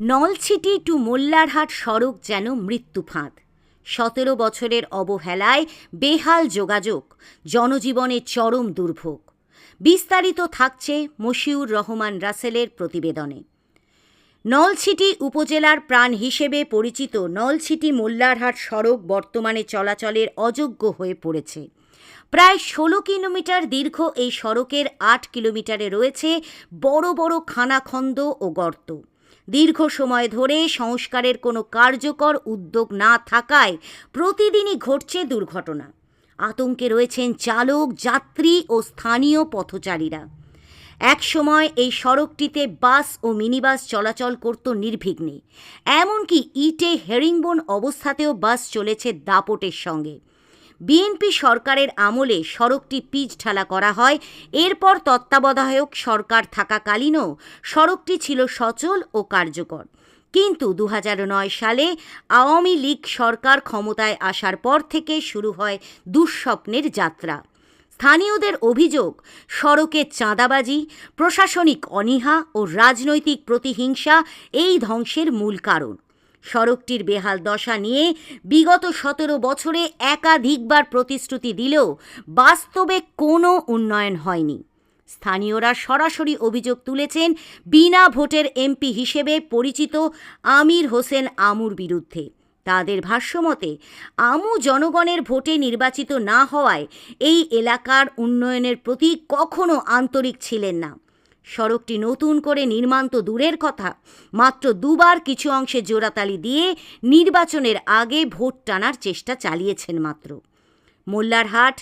Nalchity two Mollarhat সড়ক যেন মৃত্যু ফাঁদ। সতেরো বছরের অবহেলায় বেহাল যোগাযোগ, জনজীবনে চরম দুর্ভোগ। বিস্তারিত থাকছে মশিউর রহমান রাসেলের প্রতিবেদনে। নলছিটি উপজেলার প্রাণ হিসেবে পরিচিত নলছিটি মোল্লারহাট সড়ক বর্তমানে চলাচলের অযোগ্য হয়ে পড়েছে। প্রায় ষোলো কিলোমিটার দীর্ঘ এই সড়কের আট কিলোমিটারে রয়েছে বড় বড় খানাখন্দ ও গর্ত। দীর্ঘ সময় ধরে সংস্কারের কোনো কার্যকর উদ্যোগ না থাকায় প্রতিদিনই ঘটছে দুর্ঘটনা। আতঙ্কে রয়েছেন চালক, যাত্রী ও স্থানীয় পথচারীরা। একসময় এই সড়কটিতে বাস ও মিনিবাস চলাচল করত নির্বিঘ্নে। এমনকি ইটে হেরিংবোন অবস্থাতেও বাস চলেছে দাপটের সঙ্গে। বিএনপি সরকারের আমলে সড়কটি পিচ ঢালা করা হয়। এরপর তত্ত্বাবধায়ক সরকার থাকাকালীনও সড়কটি ছিল সচল ও কার্যকর। কিন্তু দু হাজার নয় সালে আওয়ামী লীগ সরকার ক্ষমতায় আসার পর থেকে শুরু হয় দুঃস্বপ্নের যাত্রা। স্থানীয়দের অভিযোগ, সড়কে চাঁদাবাজি, প্রশাসনিক অনীহা ও রাজনৈতিক প্রতিহিংসা এই ধ্বংসের মূল কারণ। সড়কটির বেহাল দশা নিয়ে বিগত সতেরো বছরে একাধিকবার প্রতিশ্রুতি দিলেও বাস্তবে কোনো উন্নয়ন হয়নি। স্থানীয়রা সরাসরি অভিযোগ তুলেছেন, বিনা ভোটের এমপি হিসেবে পরিচিত আমির হোসেন আমুর বিরুদ্ধে। তাদের ভাষ্যমতে আমু জনগণের ভোটে নির্বাচিত না হওয়ায় এই এলাকার উন্নয়নের প্রতি কখনো আন্তরিক ছিলেন না। সড়কটি নতুন করে নির্মাণ তো দূরের কথা। মাত্র দুবার কিছু অংশে জোড়াতালি দিয়ে নির্বাচনের আগে ভোট টানার চেষ্টা চালিয়েছেন মাত্র। মোল্লারহাট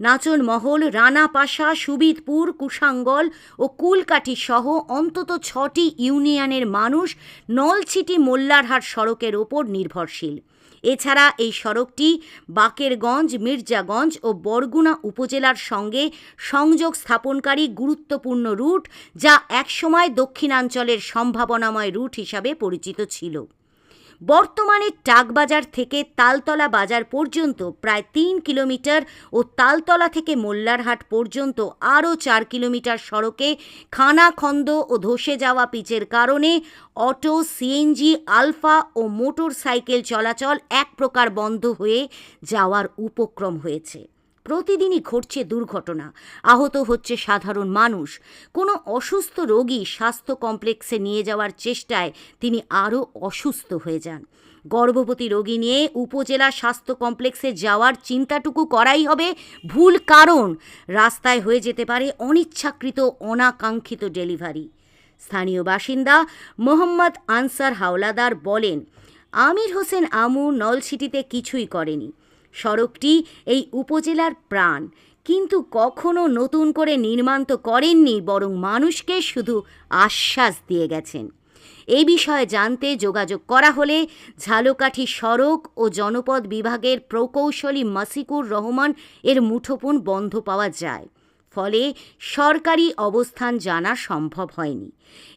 নাচনমহল, রানাপাশা সুবিদপুর কুশাঙ্গল ও কুলকাঠি সহ অন্তত ছটি ইউনিয়নের মানুষ নলছিটি মোল্লারহাট সড়কের ওপর নির্ভরশীল। এছাড়া এই সড়কটি বাকেরগঞ্জ, মির্জাগঞ্জ ও বরগুনা উপজেলার সঙ্গে সংযোগ স্থাপনকারী গুরুত্বপূর্ণ রুট, যা একসময় দক্ষিণাঞ্চলের সম্ভাবনাময় রুট হিসাবে পরিচিত ছিল। বর্তমানে টাকবাজার থেকে তালতলা বাজার পর্যন্ত প্রায় তিন কিলোমিটার ও তালতলা থেকে মোল্লারহাট পর্যন্ত আরও চার কিলোমিটার সড়কে খানাখন্দ ও ধসে যাওয়া পিচের কারণে অটো, সিএনজি, আলফা ও মোটর সাইকেল চলাচল এক প্রকার বন্ধ হয়ে যাওয়ার উপক্রম হয়েছে। প্রতিদিনই ঘটছে দুর্ঘটনা। আহত হচ্ছে সাধারণ মানুষ। কোনো অসুস্থ রোগী স্বাস্থ্য কমপ্লেক্সে নিয়ে যাওয়ার চেষ্টায় তিনি আরও অসুস্থ হয়ে যান। গর্ভবতী রোগী নিয়ে উপজেলা স্বাস্থ্য কমপ্লেক্সে যাওয়ার চিন্তাটুকু করাই হবে ভুল কারণ। রাস্তায় হয়ে যেতে পারে অনিচ্ছাকৃত, অনাকাঙ্ক্ষিত ডেলিভারি। স্থানীয় বাসিন্দা মোহাম্মদ আনসার হাওলাদার বলেন, আমির হোসেন আমু নলসিটিতে কিছুই করেনি। সড়কটি এই উপজেলার প্রাণ। কিন্তু কখনো নতুন করে নির্মাণ তো করেননি, বরং মানুষকে শুধু আশ্বাস দিয়ে গেছেন। এ বিষয়ে জানতে যোগাযোগ করা হলে ঝালকাঠি সড়ক ও জনপদ বিভাগের প্রকৌশলী মাসিকুর রহমান এর মুঠোফোন বন্ধ পাওয়া যায়। ফলে সরকারি অবস্থান জানা সম্ভব হয়নি।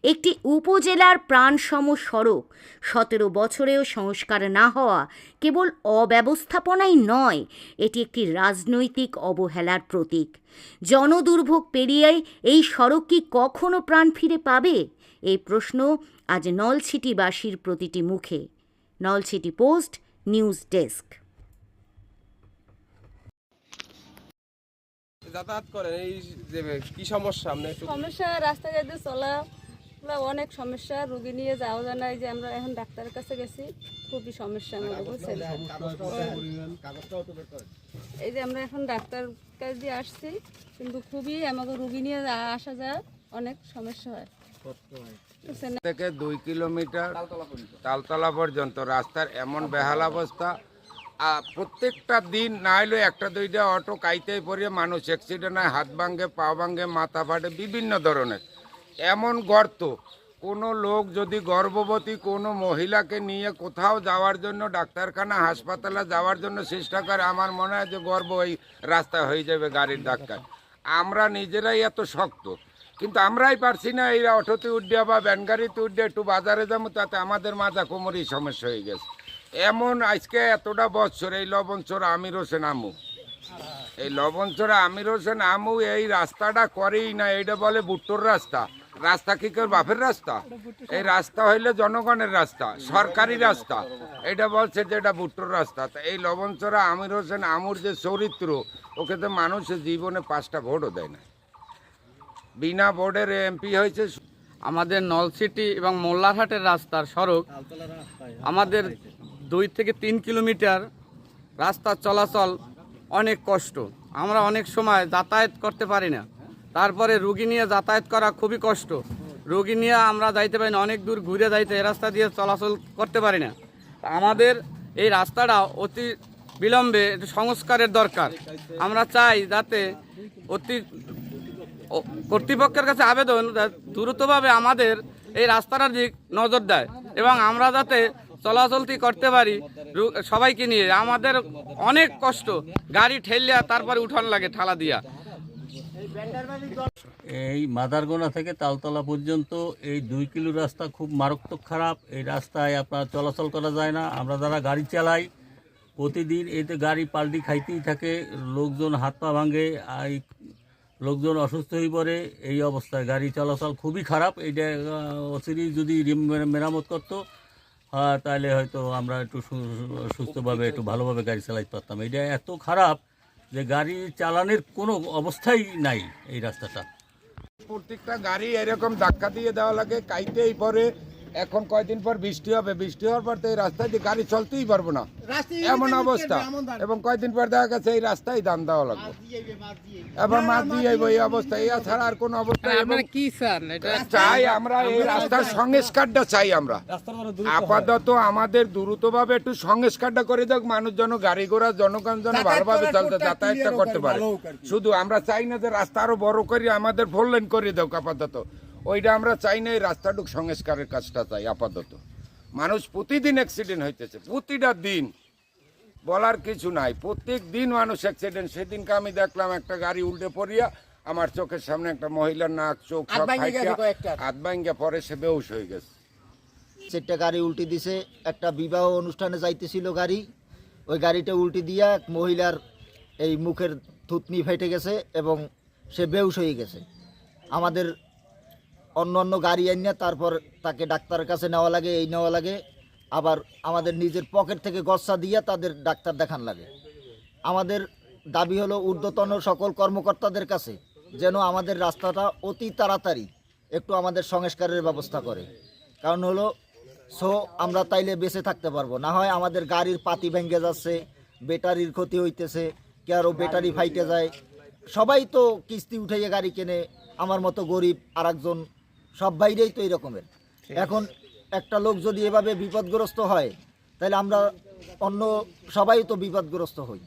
একটি উপজেলার প্রাণসম সড়ক সতেরো বছরেও সংস্কার না হওয়া কেবল অব্যবস্থাপনাই নয়, এটি একটি রাজনৈতিক অবহেলার প্রতীক। জনদুর্ভোগ পেরিয়ে এই সড়ক কি কখনো প্রাণ ফিরে পাবে? এই প্রশ্ন আজ নলছিটিবাসীর প্রতিটি মুখে। Nalchity post, news desk. যাতায়াত করেন এই যে কি সমস্যা? আপনি সমস্যা রাস্তাঘাটে চলা অনেক সমস্যা রুগী নিয়ে যাওয়া যায় না এই যে আমরা এখন ডাক্তারের কাছে গেছি খুবই সমস্যা আমাদের বুঝছেন? এই যে আমরা এখন ডাক্তার কাছে দিয়ে আসছি কিন্তু খুবই আমাকে রুগী নিয়ে আসা যায় অনেক সমস্যা হয়। থেকে দুই কিলোমিটার তালতলা পর্যন্ত। রাস্তার এমন বেহাল অবস্থা প্রত্যেকটা দিন না হলেও একটা দুইটা অটো কাইতেই পড়ে মানুষ অ্যাক্সিডেন্ট হয়, হাত ভাঙ্গে, পা ভাঙ্গে, মাথা ফাটে, বিভিন্ন ধরনের। এমন গর্ত, কোনো লোক যদি গর্ভবতী কোনো মহিলাকে নিয়ে কোথাও যাওয়ার জন্য ডাক্তারখানা, হাসপাতালে যাওয়ার জন্য চেষ্টা করে, আমার মনে হয় যে গর্ব ওই রাস্তায় হয়ে যাবে গাড়ির ধাক্কায়। আমরা নিজেরাই এত শক্ত, কিন্তু আমরাই পারছি না এই অটোতে উঠে বা ভ্যান গাড়িতে উঠে একটু বাজারে যাব, তাতে আমাদের মাজা কোমরই সমস্যা হয়ে গেছে। এমন আজকে এতটা বছর এই লবণচর আমির হোসেন আমু। এই লবণচরা আমির হোসেন আমু এই রাস্তাটা করেই না এইটা বলে বুট্টোর রাস্তা। রাস্তা কি করে বাপের রাস্তা? এই রাস্তা হইলে জনগণের রাস্তা সরকারি রাস্তা। এটা বলছে যে এটা ভুট্টোর রাস্তা। তা এই লবণচরা আমির হোসেন আমুর যে চরিত্র ওকে তো মানুষের জীবনে পাঁচটা ভোটও দেয় না। বিনা ভোটের এমপি হয়েছে। আমাদের নলসিটি এবং মোল্লারহাটের রাস্তার সড়ক আমাদের দুই থেকে তিন কিলোমিটার রাস্তা চলাচল অনেক কষ্ট। আমরা অনেক সময় যাতায়াত করতে পারি না। তারপরে রুগী নিয়ে যাতায়াত করা খুবই কষ্ট। রুগী নিয়ে আমরা যাইতে পারি না, অনেক দূর ঘুরে যাইতে, এই রাস্তা দিয়ে চলাচল করতে পারি না। আমাদের এই রাস্তাটা অতি বিলম্বে সংস্কারের দরকার। আমরা চাই যাতে অতি কর্তৃপক্ষের কাছে আবেদন দ্রুতভাবে আমাদের এই রাস্তাটার দিক নজর দেয় এবং আমরা যাতে চলাচলতি করতে পারি সবাইকে নিয়ে। আমাদের অনেক কষ্ট। গাড়ি ঠেলিয়া তারপরে উঠান লাগে ঠালা দিয়া। এই মাদারগোনা থেকে তালতলা পর্যন্ত এই দুই কিলো রাস্তা খুব মারাত্মক খারাপ। এই রাস্তায় আপনার চলাচল করা যায় না। আমরা যারা গাড়ি চালাই প্রতিদিন এতে গাড়ি পাল্টি খাইতেই থাকে। লোকজন হাত পা ভাঙে লোকজন অসুস্থ হয়ে পড়ে এই অবস্থায় গাড়ি চলাচল খুবই খারাপ। এইটা আহ, অচিরেই যদি রিম- মেরামত করতো আহ, তাহলে হয়তো আমরা একটু সুস্থভাবে একটু ভালোভাবে গাড়ি চালাইতে পারতাম। এটা এত খারাপ যে গাড়ি চালানোর কোনো অবস্থাই নাই এই রাস্তাটা। প্রত্যেকটা গাড়ি এরকম ধাক্কা দিয়ে দেওয়া লাগে কাইতেই পরে এখন কয়দিন পর বৃষ্টি হবে? বৃষ্টি হওয়ার পর তো এই রাস্তায় দিয়ে গাড়ি চলতেই পারব না। এমন অবস্থা। এবং কয়দিন পর দেখা গেছে এই রাস্তায় দাম দেওয়া লাগবে। এবার মাছ দিয়ে যাইবো এই অবস্থা। এই ছাড়া আর কোনো অবস্থা কি চাই আমরা এই রাস্তার সংস্কারটা চাই আমরা। আপাতত আমাদের দ্রুতভাবে একটু সংস্কারটা করে দেখ মানুষ যেন গাড়ি ঘোড়া জনগণ যেন ভালোভাবে চলতে যাতায়াতটা করতে পারে। শুধু আমরা চাই না যে রাস্তা আরও বড় করে আমাদের ফোর লেন করে দেও আপাতত। ওইটা আমরা চাই না এই রাস্তাটুক সংস্কারের কাজটা চাই আপাতত। মানুষ প্রতিদিন অ্যাক্সিডেন্ট হইতেছে প্রতিটা দিন। বলার কিছু নাই প্রত্যেক দিন মানুষ অ্যাক্সিডেন্ট সেদিনকে আমি দেখলাম একটা গাড়ি উল্টে পড়িয়া আমার চোখের সামনে একটা মহিলার নাক চোখ হাত ভাঙ্গা পরে সে বেউস হয়ে গেছে। চারটা গাড়ি উল্টে দিছে একটা বিবাহ অনুষ্ঠানে যাইতেছিল গাড়ি। ওই গাড়িটা উল্টে দিয়া এক মহিলার এই মুখের থুতনি ফেটে গেছে এবং সে বেউস হয়ে গেছে। আমাদের অন্য অন্য গাড়ি আনিয়া তারপর তাকে ডাক্তারের কাছে নেওয়া লাগে, এই নেওয়া লাগে। আবার আমাদের নিজের পকেট থেকে গচ্ছা দিয়ে তাদের ডাক্তার দেখান লাগে। আমাদের দাবি হলো ঊর্ধ্বতন সকল কর্মকর্তাদের কাছে যেন আমাদের রাস্তাটা অতি তাড়াতাড়ি একটু আমাদের সংস্কারের ব্যবস্থা করে। কারণ হলো, সো আমরা তাইলে বেঁচে থাকতে পারব। না হয় আমাদের গাড়ির পাতি ভেঙে যাচ্ছে, ব্যাটারির ক্ষতি হইতেছে কারও ব্যাটারি ফাইটে যায়। সবাই তো কিস্তি উঠাইয়ে গাড়ি কেনে, আমার মতো গরিব আর একজন সব বাইরেই তো এরকমের। এখন একটা লোক যদি এভাবে বিপদগ্রস্ত হয় তাহলে আমরা অন্য সবাই তো বিপদগ্রস্ত হই।